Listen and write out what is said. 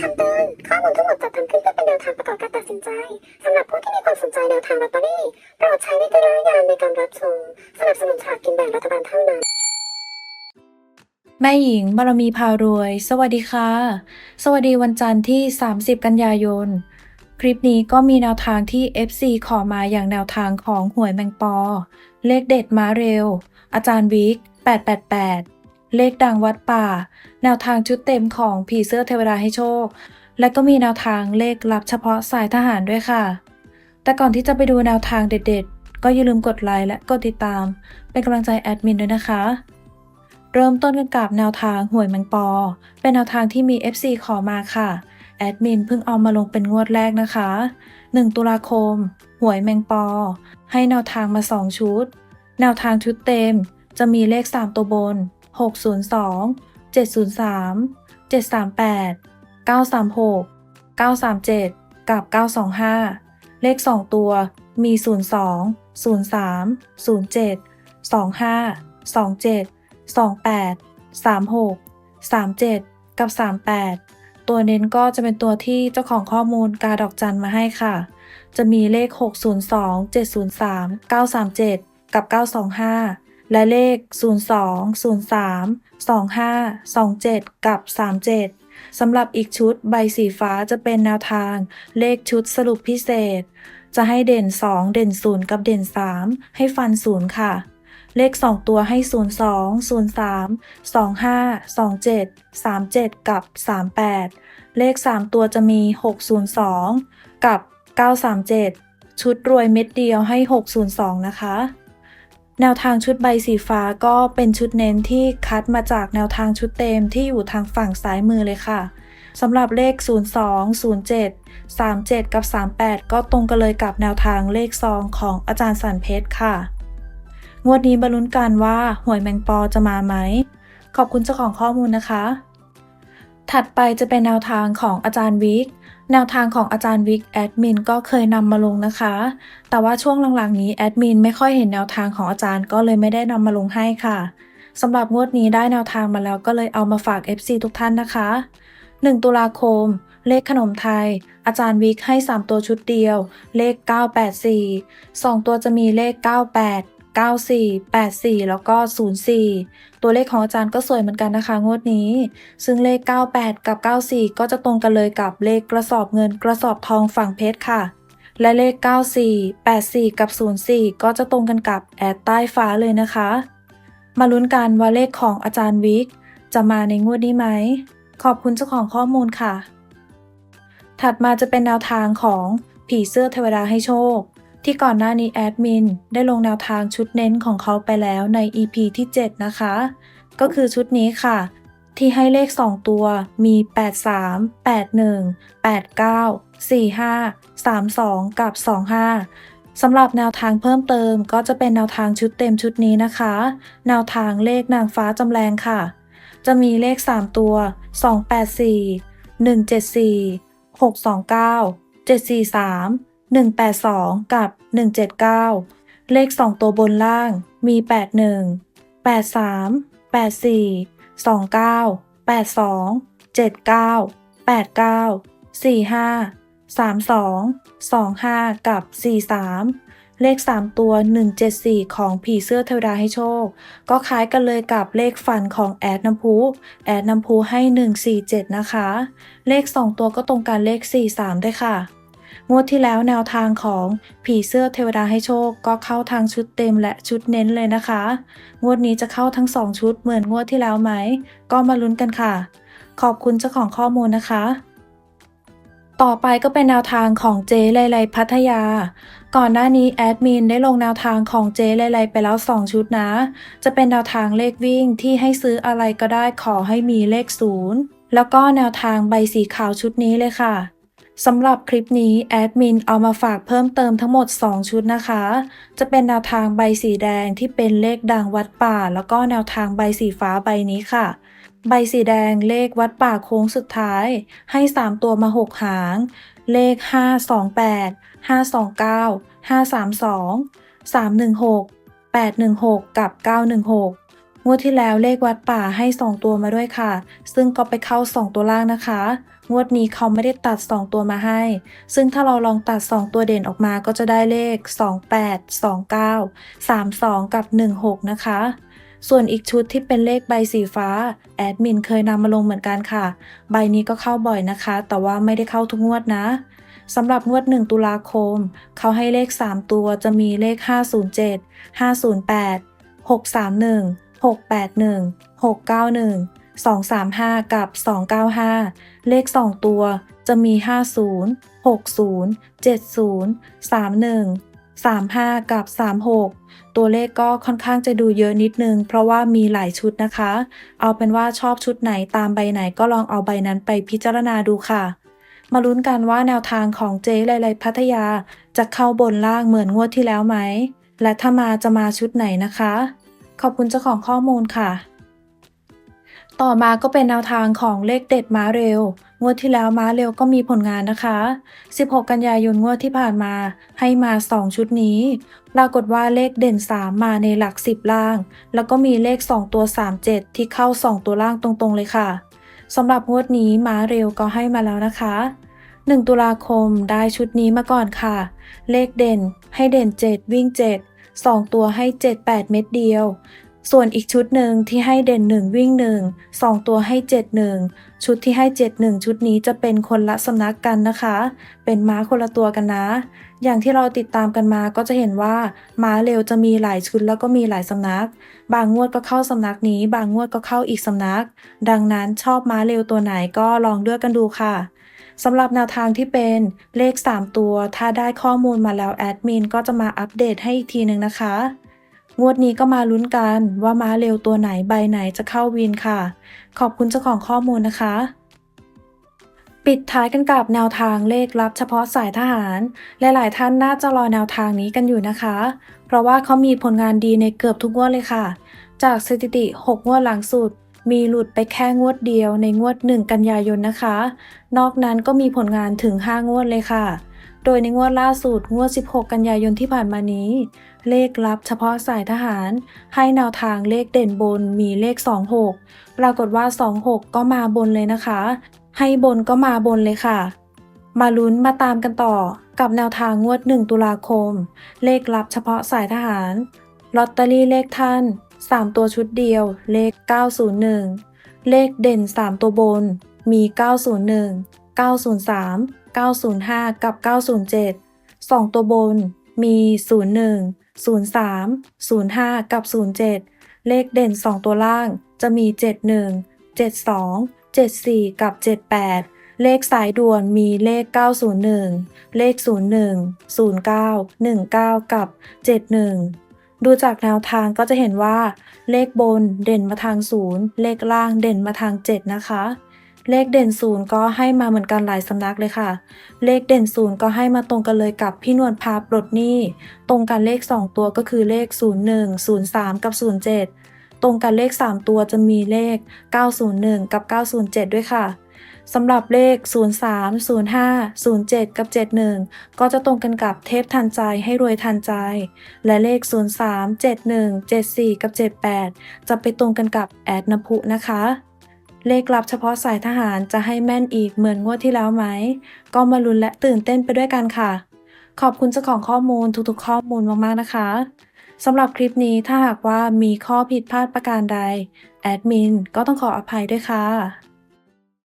คำเตือนข้อมูลทั้งหมดจัดทำขึ้นเพื่อเป็นแนวทางประกอบการตัดสินใจสำหรับผู้ที่มีความสนใจแนวทางลอตเตอรี่โปรดใช้วิจารณญาณในการรับชมสนับสนุนฉากกินแบ่งรัฐบาลเท่านั้น แม่หญิงบารมีพารวย สวัสดีค่ะ สวัสดีวันจันทร์ที่ 30 กันยายน คลิปนี้ก็มีแนวทางที่ FC ขอมาอย่างแนวทางของหวยแมงปอ เลขเด็ดมาเร็ว อาจารย์วิก888 เลขดังวัดป่า แนวทางชุดเต็มของผีเสื้อเทวดาให้โชค และก็มีแนวทางเลขลับเฉพาะสายทหารด้วยค่ะ แต่ก่อนที่จะไปดูแนวทางเด็ดๆ ก็อย่าลืมกดไลค์และกดติดตาม เป็นกำลังใจแอดมินด้วยนะคะ เริ่มต้นกันกับแนวทางหวยแมงปอ เป็นแนวทางที่มี FC ขอมาค่ะแอดมินเพิ่งเอามาลงเป็นงวดแรกนะคะ 1 ตุลาคม หวยแมงปอ ให้แนวทางมา 2 ชุด แนวทางชุดเต็มจะมีเลข 3 ตัวบน 602 703 738 936 937 กับ 925 เลข 2 ตัวมี 02 03 07 25 27 28 36 37 กับ 38 ตัวเน้นก็จะเป็นตัวที่เจ้าของข้อมูลกาดอกจันมาให้ค่ะ จะมีเลข 602 703 937 กับ 925 และเลข 02 03 25 27 กับ 37 สำหรับอีกชุดใบสีฟ้าจะเป็นแนวทาง เลขชุดสรุปพิเศษ จะให้เด่น 2 เด่น 0 กับเด่น 3 ให้ฟัน 0 ค่ะ เลข 2 ตัวให้ 02 03 25 27 37 กับ 38 เลข 3 ตัวจะมี 602 กับ 937 ชุดรวยเม็ดเดียวให้ 602 นะคะ แนวทางชุดใบสีฟ้าก็เป็นชุดเน้นที่คัดมาจากแนวทางชุดเต็มที่อยู่ทางฝั่งซ้ายมือเลยค่ะสำหรับเลข 02 07 37 กับ 38 ก็ตรงกันเลยกับแนวทางเลขซองของอาจารย์สันเพชรค่ะ งวดนี้บรรลุนกันว่าหวยแมงปอจะมาไหม ขอบคุณเจ้าของข้อมูลนะคะ ถัดไปจะเป็นแนวทางของอาจารย์วิก แนวทางของอาจารย์วิกแอดมินก็เคยนำมาลงนะคะ แต่ว่าช่วงหลังๆนี้แอดมินไม่ค่อยเห็นแนวทางของอาจารย์ก็เลยไม่ได้นำมาลงให้ค่ะสำหรับงวดนี้ได้แนวทางมาแล้วก็เลยเอามาฝาก FC ทุกท่านนะคะ 1 ตุลาคม เลขขนมไทย อาจารย์วิกให้ 3 ตัวชุดเดียว เลข 984 2 ตัวจะมีเลข 98 94 84 แล้วก็ 04 ตัวเลขของอาจารย์ก็สวยเหมือนกันนะคะงวดนี้ ซึ่งเลข 98 กับ 94 ก็จะตรงกันเลยกับเลขกระสอบเงินกระสอบทองฝั่งเพชรค่ะ และเลข 94 84 กับ 04 ก็จะตรงกันกับแอดใต้ฟ้าเลยนะคะ มาลุ้นกันว่าเลขของอาจารย์วิก จะมาในงวดนี้ไหม ขอบคุณเจ้าของข้อมูลค่ะ ถัดมาจะเป็นแนวทางของผีเสื้อเทวดาให้โชค ที่ก่อนหน้านี้แอดมินได้ลงแนวทางชุดเน้นของเขาไปแล้วใน EP ที่ 7 นะคะ ก็คือชุดนี้ค่ะ ที่ให้เลข 2 ตัวมี 83 81 89 45 32 กับ 25สำหรับแนวทางเพิ่มเติมก็จะเป็นแนวทางชุดเต็มชุดนี้นะคะ แนวทางเลขนางฟ้าจำแรงค่ะ จะมีเลข 3 ตัว 284 174 629 743 182 กับ 179 เลข 2 ตัวบนล่างมี 81 83 84 29 82 79 89 45 32 25 กับ 43 เลข 3 ตัว 174 ของผีเสื้อเทวดาให้โชค ก็คล้ายกันเลยกับเลขฝันของแอดน้ำพุแอดน้ำพุให้ 147 นะคะ เลข 2 ตัวก็ตรงกันเลข 43 ด้วยค่ะ งวดที่แล้วแนวทางของผีเสื้อเทวดาให้โชค ก็เข้าทางชุดเต็มและชุดเน้นเลยนะคะ งวดนี้จะเข้าทั้ง 2 ชุดเหมือนงวดที่แล้วไหม ก็มาลุ้นกันค่ะ ขอบคุณเจ้าของข้อมูลนะคะ ต่อไปก็เป็นแนวทางของเจไลไลพัทยา ก่อนหน้านี้แอดมินได้ลงแนวทางของเจไลไลไปแล้ว 2 ชุดนะ จะเป็นแนวทางเลขวิ่งที่ให้ซื้ออะไรก็ได้ขอให้มีเลขศูนย์แล้วก็แนวทางใบสีขาวชุดนี้เลยค่ะ สำหรับคลิปนี้แอดมินเอามาฝากเพิ่มเติมทั้งหมด 2 ชุดนะคะ จะเป็นแนวทางใบสีแดงที่เป็นเลขดังวัดป่า แล้วก็แนวทางใบสีฟ้าใบนี้ค่ะ ใบสีแดงเลขวัดป่าโค้งสุดท้าย ให้ 3 ตัวมา 6 หาง เลข 528 529 532 316 816 กับ 916งวดที่แล้วเลขวัดป่าให้ 2 ตัวมาด้วยค่ะ ซึ่งก็ไปเข้า 2 ตัวล่างนะคะ งวดนี้เขาไม่ได้ตัด 2 ตัวมาให้ ซึ่งถ้าเราลองตัด 2 ตัวเด่นออกมาก็จะได้เลข 28 29 32 กับ 16 นะคะ ส่วนอีกชุดที่เป็นเลขใบสีฟ้า แอดมินเคยนำมาลงเหมือนกันค่ะ ใบนี้ก็เข้าบ่อยนะคะ แต่ว่าไม่ได้เข้าทุกงวดนะสำหรับงวด 1 ตุลาคม เขาให้เลข 3 ตัวจะมีเลข 507 508 631 681 691 235 กับ 295 เลข 2 ตัวจะมี 50 60 70 31 35 กับ 36 ตัวเลขก็ค่อนข้างจะดูเยอะนิดนึง เพราะว่ามีหลายชุดนะคะ เอาเป็นว่าชอบชุดไหนตามใบไหนก็ลองเอาใบนั้นไปพิจารณาดูค่ะ มาลุ้นกันว่าแนวทางของเจ๊ไลๆพัทยา จะเข้าบนล่างเหมือนงวดที่แล้วไหม และถ้ามาจะมาชุดไหนนะคะ ขอบคุณเจ้าของข้อมูลค่ะ ต่อมาก็เป็นแนวทางของเลขเด็ดม้าเร็ว งวดที่แล้วม้าเร็วก็มีผลงานนะคะ 16 กันยายนงวดที่ผ่านมาให้มา 2 ชุดนี้ ปรากฏว่าเลขเด่น 3 มาในหลัก 10 ล่าง แล้วก็มีเลข 2 ตัว 37 ที่เข้า 2 ตัวล่างตรงๆเลยค่ะสำหรับงวดนี้ม้าเร็วก็ให้มาแล้วนะคะ 1 ตุลาคมได้ชุดนี้มาก่อนค่ะ เลขเด่นให้เด่น 7 วิ่ง 7 2 ตัวให้ 7 8 เม็ดเดียว ส่วนอีกชุดหนึ่งที่ให้เด่น 1 วิ่ง 1 2 ตัวให้ 7 1 ชุดที่ให้ 7 1 ชุดนี้จะเป็นคนละสำนักกันนะคะ เป็นม้าคนละตัวกันนะ อย่างที่เราติดตามกันมาก็จะเห็นว่า ม้าเร็วจะมีหลายชุดแล้วก็มีหลายสำนัก บางงวดก็เข้าสำนักนี้ บางงวดก็เข้าอีกสำนัก ดังนั้นชอบม้าเร็วตัวไหนก็ลองเลือกกันดูค่ะสำหรับแนวทางที่เป็นเลข 3 ตัว ถ้าได้ข้อมูลมาแล้วแอดมินก็จะมาอัปเดตให้อีกทีหนึ่งนะคะ งวดนี้ก็มาลุ้นกันว่าม้าเร็วตัวไหนใบไหนจะเข้าวินค่ะ ขอบคุณเจ้าของข้อมูลนะคะ ปิดท้ายกันกับแนวทางเลขลับเฉพาะสายทหาร หลาย ๆ ท่านน่าจะรอแนวทางนี้กันอยู่นะคะ เพราะว่าเขามีผลงานดีในเกือบทุกงวดเลยค่ะ จากสถิติ 6 งวดหลังสุด มีหลุดไปแค่งวดเดียวในงวด 1 กันยายนนะคะ นอกนั้นก็มีผลงานถึง 5 งวดเลยค่ะ โดยในงวดล่าสุดงวด 16 กันยายนที่ผ่านมานี้ เลขลับเฉพาะสายทหาร ให้แนวทางเลขเด่นบนมีเลข 26 ปรากฏว่า 26 ก็มาบนเลยนะคะ ให้บนก็มาบนเลยค่ะ มาลุ้นมาตามกันต่อ กับแนวทางงวด 1 ตุลาคม เลขลับเฉพาะสายทหารลอตเตอรี่เลขท่าน 3 ตัวชุดเดียว เลข 901 เลขเด่น 3 ตัวบนมี 901 903 905 กับ 907 2 ตัวบนมี 01 03 05 กับ 07 เลขเด่น 2 ตัวล่างจะมี 71 72 74 กับ 78 เลขสายด่วนมีเลข 901 เลข 01 09 19 กับ 71ดูจากแนวทางก็จะเห็นว่า เลขบนเด่นมาทาง 0 เลขล่างเด่นมาทาง 7 นะคะ เลขเด่น0ก็ให้มาเหมือนกันหลายสำนักเลยค่ะ เลขเด่น0ก็ให้มาตรงกันเลยกับพี่นวลพาปลดหนี้ ตรงกันเลข 2 ตัวก็คือเลข 01 03 กับ 07 ตรงกันเลข 3 ตัวจะมีเลข 901 กับ 907 ด้วยค่ะสำหรับเลข 03 05 07 กับ 71 ก็จะตรงกันกับเทพทันใจให้รวยทันใจ และเลข 03 71 74 กับ 78 จะไปตรงกันกับแอดนพุนะคะ เลขลับเฉพาะสายทหารจะให้แม่นอีกเหมือนงวดที่แล้วไหม ก็มาลุ้นและตื่นเต้นไปด้วยกันค่ะ ขอบคุณเจ้าของข้อมูลทุกๆ ข้อมูลมากๆนะคะสำหรับคลิปนี้ถ้าหากว่ามีข้อผิดพลาดประการใด แอดมินก็ต้องขออภัยด้วยค่ะ